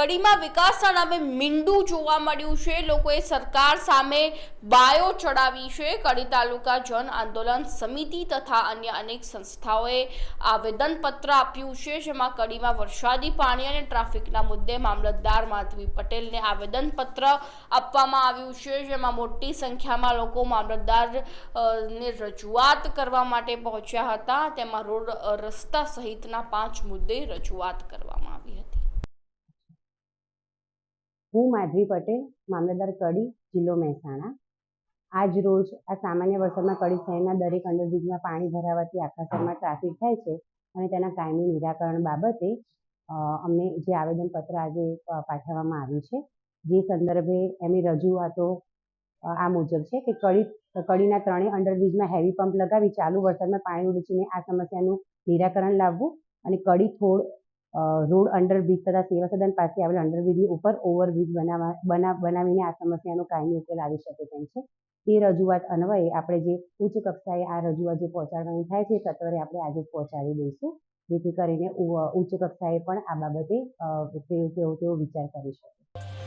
કડીમાં વિકાસના નામે મીંડું જોવા મળ્યું છે. લોકોએ સરકાર સામે બાયો ચડાવી છે. કડી તાલુકા જન આંદોલન સમિતિ તથા અન્ય અનેક સંસ્થાઓએ આવેદનપત્ર આપ્યું છે, જેમાં કડીમાં વરસાદી પાણી અને ટ્રાફિકના મુદ્દે મામલતદાર માધવી પટેલને આવેદનપત્ર આપવામાં આવ્યું છે, જેમાં મોટી સંખ્યામાં લોકો મામલતદાર ને રજૂઆત કરવા માટે પહોંચ્યા હતા. તેમાં રોડ રસ્તા સહિતના પાંચ મુદ્દે રજૂઆત કરવામાં આવી હતી. હું માધવી પટેલ, મામલતદાર કડી, જિલ્લો મહેસાણા. આજ રોજ આ સામાન્ય વરસાદમાં કડી શહેરના દરેક અંડરબ્રિજમાં પાણી ભરાવાથી આખા શહેરમાં ટ્રાફિક થાય છે અને તેના કાયમી નિરાકરણ બાબતે અમને જે આવેદનપત્ર આજે પાઠવવામાં આવ્યું છે, જે સંદર્ભે એમની રજૂઆતો આ મુજબ છે કે કડી, કડીના ત્રણેય અંડરબ્રિજમાં હેવી પંપ લગાવી ચાલુ વરસાદમાં પાણી ઉડીને આ સમસ્યાનું નિરાકરણ લાવવું અને કડી થોડ રોડ અંડરબ્રિજ તથા સેવા સદન પાસે આવેલ અંડરબ્રિજની ઉપર ઓવરબ્રિજ બનાવવા બના, બનાવીને આ સમસ્યાનો કાયમી ઉકેલ આવી શકે તેમ છે. તે રજૂઆત અન્વયે આપણે જે ઉચ્ચ કક્ષાએ આ રજૂઆત જે પહોંચાડવાની થાય છે સત્વરે આપણે આજે જ પહોંચાડી દઈશું. જેથી કરીને ઉચ્ચ કક્ષાએ પણ આ બાબતે તેઓ તેઓ વિચાર કરી શકે.